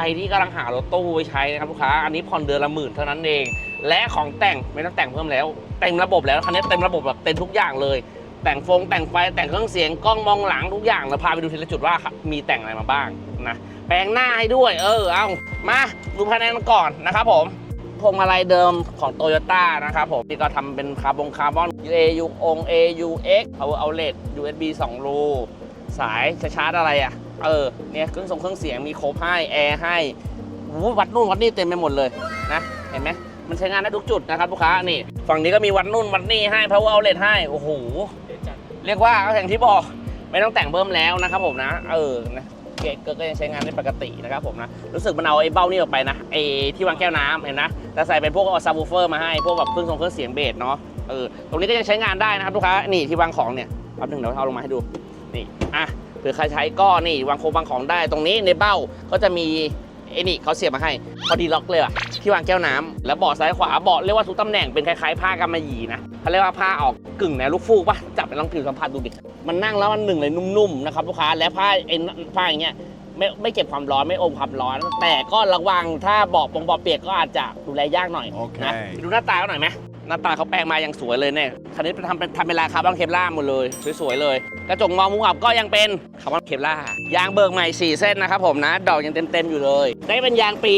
รที่กำลังหารถตู้ไว้ใช้นะครับลูกค้า อันนี้ผ่อนเดือนละหมื่นเท่านั้นเอง และของแต่งไม่ต้องแต่งเพิ่มแล้ว เต็มระบบแล้วคันนี้เต็มระบบแบบเต็มทุกอย่างเลย แต่งฟงแต่งไฟแต่งเครื่องเสียงกล้องมองหลังทุกอย่างเราพาไปดูทีละจุดว่ามีแต่งอะไรมาบ้างนะแปลงหน้าให้ด้วย เออเอามาดูภายในกันก่อนนะครับผมพวงมาลัยเดิมของโตโยต้านะครับผมที่ก็ทำเป็นคาร์บอนคาร์บอน AU อง AUX Power Outlet USB 2 รู สายชาร์จอะไรอะ เออเนี่ยเครื่องส่งเครื่องเสียงมีครบให้แอร์ให้วัดนู่นวัดนี่เต็มไปหมดเลยนะเห็นไหมมันใช้งานได้ทุกจุดนะครับลูกค้านี่ ฝั่งนี้ก็มีวัดนู่นวัดนี่ให้ power outlet ให้โอ้โหเรียกว่าก็อย่างที่บอกไม่ต้องแต่งเพิ่มแล้วนะครับผมนะเออนะเกก็ยังใช้งานได้ปกตินะครับผมนะ รู้สึกมันเอาไอ้เบ้านี่ออกไปนะไอ้ที่วางแก้วน้ำเห็นนะแต่ใส่เป็นพวกซับวูเฟอร์มาให้พวกแบบเครื่องส่งเครื่องเสียงเบสเนาะเออตรงนี้ก็ยังใช้งานได้นะครับลูกค้านี่ที่วางของเนี่ยเอาหนึ่งเดี๋ยวเอาลงมาให้ดูนี่อะ เผื่อใครใช้ก็นี่วางโคมวางของได้ตรงนี้ในเบ้าก็จะมีไอ้นี่เขาเสียบมาให้พอดีล็อกเลยอะที่วางแก้วน้ำแล้วเบาะซ้ายขวาเบาะเรียกว่าทุกตำแหน่งเป็นคล้ายๆผ้ากำมะหยี่นะเขาเรียกว่าผ้าออกกึ่งแนวลูกฟูกปะจับไปลองผิวสัมผัสดูดิมันนั่งแล้วมันหนึ่งเลยนุ่มๆนะครับลูกค้าและผ้าไอ้ผ้าอย่างเงี้ยไม่ไม่เก็บความร้อนไม่อมความร้อน แต่ก็ระวังถ้าเบาะปงเบาะเปียกก็อาจจะดูแลยากหน่อยโอเคนะไปดูหน้าตาเขาหน่อยไหม หน้าตาเขาแปลงมาอย่างสวยเลยเนี่ยคันนี้เป็นทำเป็นทำเป็นลาคาร์บอนเคปล่าหมดเลย สวยๆเลย กระจกมองมุมอับก็ยังเป็นคาร์บอนเคปล่ายางเบิกใหม่ 4 เส้นนะครับผมนะ ดอกยังเต็มๆอยู่เลย ได้เป็นยางปี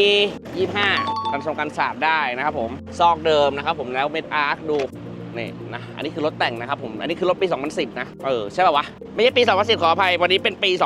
25 กันทรงกันสาบได้นะครับผม ซอกเดิมนะครับผมแล้วเม็ดอาร์คดูนี่นะ อันนี้คือรถแต่งนะครับผม อันนี้คือรถปี 2010 นะ เออ ใช่ป่าวะ ไม่ใช่ปี 2010 ขออภัย วันนี้เป็นปี 2009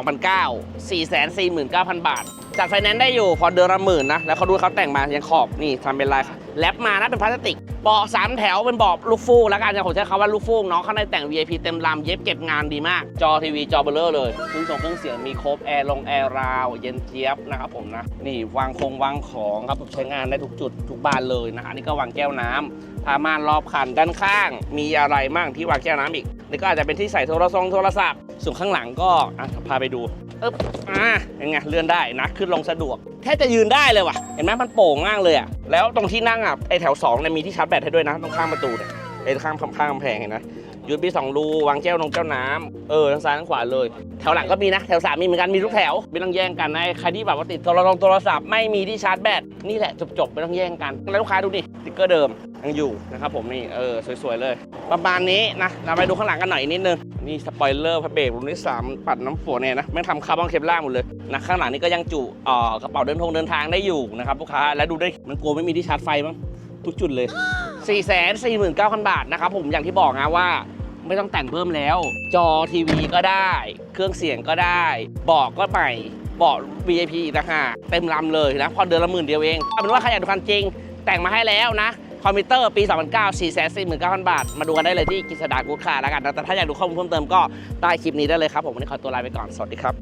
449,000 บาท จัดไฟแนนซ์ได้อยู่พอเดือนละหมื่นนะ แล้วเขาดูเขาแต่งมายังขอบนี่ทำเป็นลายแรปมานะเป็นพลาสติกเบาะสามแถวเป็นเบาะลูกฟูกแล้วกันจะผมใช้คำว่าลูกฟูกเนาะข้างในแต่ง VIP เต็มลำเย็บเก็บงานดีมาก จอทีวีจอเบลเลอร์เลยเครื่องส่งเครื่องเสียงมีครบแอร์ลงแอร์ราว เย็นเจี๊ยบนะครับผมนะ นี่วางคงวางของครับผมใช้งานได้ทุกจุดทุกบ้านเลยนะอันนี้ก็วางแก้วน้ำผ้าม่านรอบคันด้านข้าง มีอะไรมั่งที่วางแก้วน้ำอีกนี่ก็อาจจะเป็นที่ใส่โทรศัพท์โทรศัพท์ส่วนข้างหลังก็อะพาไปดู อึ๊บอ่าเป็นไงเลื่อนได้นะขึ้นลงสะดวกแค่จะยืนได้เลยว่ะ เห็นไหมมันโป่งมากเลยอะ แล้วตรงที่นั่งอะไอแถว2เนี่ยมีที่ชาร์จแบตให้ด้วยนะ ตรงข้างประตูเนี่ยไอข้างข้างกำแพงเห็นไหมยูบีสองรูวางแก้วนงแก้วน้ำเออทั้งซ้ายทั้งขวาเลย แถวหลังก็มีนะ แถวสามมีเหมือนกันมีทุกแถว ไม่ต้องแย่งกันนะใครที่แบบว่าติดโทรศัพท์โทรศัพท์ไม่มีที่ชาร์จแบตนี่แหละจบๆไม่ต้องแย่งกัน แล้วลูกค้าดูดิสติ๊กเกอร์เดิมยังอยู่นะครับผมนี่เออสวยๆเลย ประมาณนี้นะเราไปดูข้างหลังกันหน่อยนิดนึง นี่สปอยเลอร์พระเบรกรุ่นที่สามปัดน้ำฝนเนี่ยนะแม่งทำคาร์บอนเคปล่าหมดเลยนะข้างหลังนี่ก็ยังจุอ่อกระเป๋าเดินทงเดินทางได้อยู่นะครับลูกค้าแล้วดูได้มันกลัวไม่มีที่ชาร์จไฟมั้งทุกจุดเลย 4 4 9 0 0 0 บาทนะครับผมอย่างที่บอกนะว่าไม่ต้องแต่งเพิ่มแล้ว จอทีวีก็ได้ เครื่องเสียงก็ได้เบาะก็ใหม่เบาะ VIP อีกต่างหากเต็มลำเลยนะ พอเดือนละหมื่นเดียวเองเอาเป็นว่าใครอยากดูคันจริง แต่งมาให้แล้วนะ คอมพิวเตอร์ปี 2009 4 4 9 0 0 0 บาท มาดูกันได้เลยที่กิษดากูดคาร์แล้วกัน แต่ถ้าอยากดูข้อมูลเพิ่มเติมก็ใต้คลิปนี้ได้เลยครับ ผมวันนี้ขอตัวลาไปก่อน สวัสดีครับ